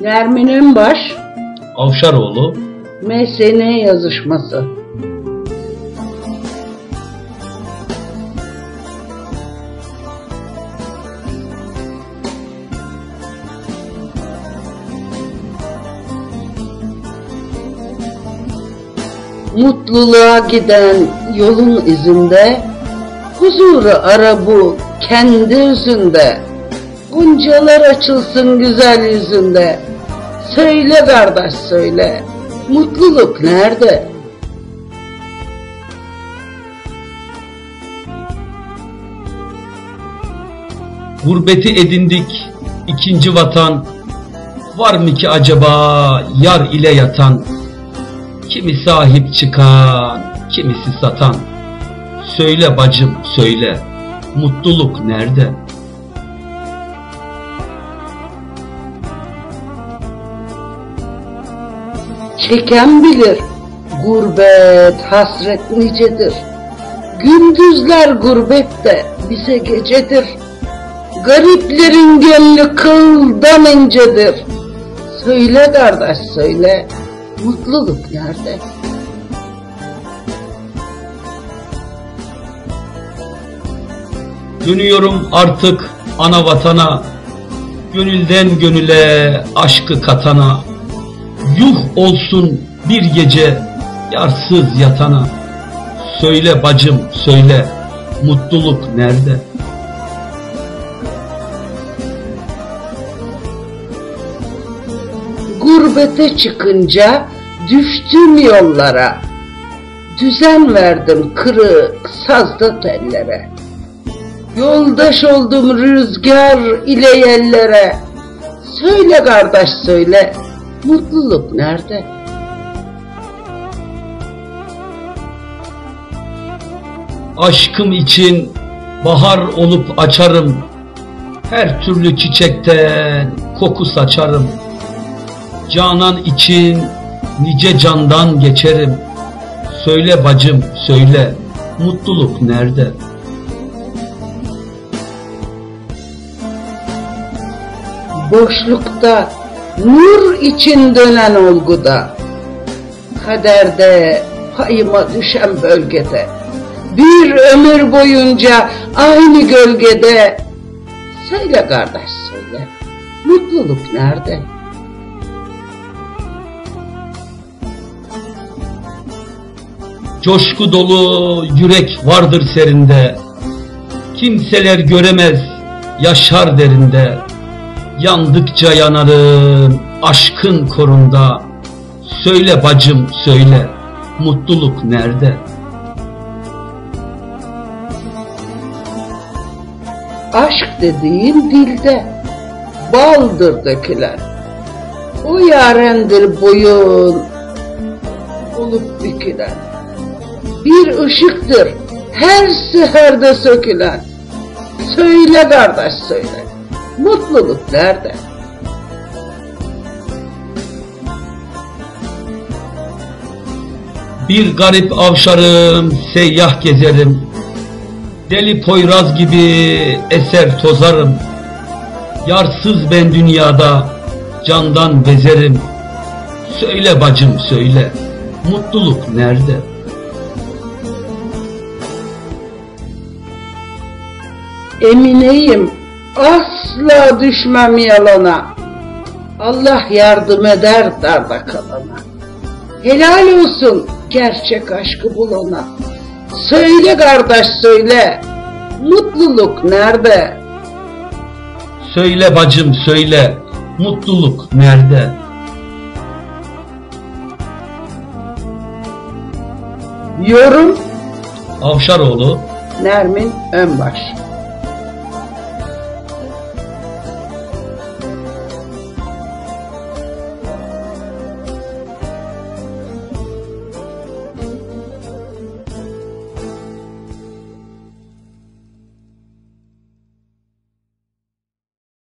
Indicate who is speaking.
Speaker 1: Nermin Önbaş,
Speaker 2: Avşaroğlu,
Speaker 1: MSN yazışması. Mutluluğa giden yolun izinde, huzuru ara bu kendi yüzünde. Guncalar açılsın güzel yüzünde. Söyle kardeş söyle, mutluluk nerede?
Speaker 2: gurbeti edindik ikinci vatan. Var mı ki acaba yar ile yatan? Kimi sahip çıkan, kimisi satan. Söyle bacım söyle, mutluluk nerede?
Speaker 1: Çeken bilir, gurbet hasret nicedir. Gündüzler gurbette bize gecedir. Gariplerin gönlü kıldan incedir. Söyle kardeş söyle, mutluluk nerede?
Speaker 2: Dönüyorum artık ana vatana, gönülden gönüle aşkı katana. Yuh olsun bir gece yarsız yatana. Söyle bacım söyle, mutluluk nerede?
Speaker 1: Gurbete çıkınca düştüm yollara. Düzen verdim kırık sazda tellere. Yoldaş oldum rüzgar ile yellere. Söyle kardeş söyle, mutluluk nerede?
Speaker 2: Aşkım için bahar olup açarım. Her türlü çiçekten koku saçarım. Canan için nice candan geçerim. Söyle bacım söyle, mutluluk nerede?
Speaker 1: Boşlukta, nur için dönen olguda, kaderde, payıma düşen bölgede, bir ömür boyunca aynı gölgede, söyle kardeş söyle, mutluluk nerede?
Speaker 2: Coşku dolu yürek vardır serinde. Kimseler göremez yaşar derinde. Yandıkça yanarım aşkın korunda. Söyle bacım söyle mutluluk nerede?
Speaker 1: Aşk dediğin dilde, baldır dökülen. O yarendir boyun olup bükülen. Bir ışıktır her seherde sökülen. Söyle kardeş söyle, mutluluk nerede?
Speaker 2: Bir garip avşarım seyyah gezerim. Deli poyraz gibi eser tozarım. Yarsız ben dünyada candan bezerim. Söyle bacım söyle, mutluluk nerede?
Speaker 1: Emineyim asla düşmem yalana. Allah yardım eder darda kalana. Helal olsun gerçek aşkı bulana. Söyle kardeş söyle, mutluluk nerede?
Speaker 2: Söyle bacım söyle, mutluluk nerede?
Speaker 1: Yorum
Speaker 2: Avşaroğlu
Speaker 1: Nermin Önbaş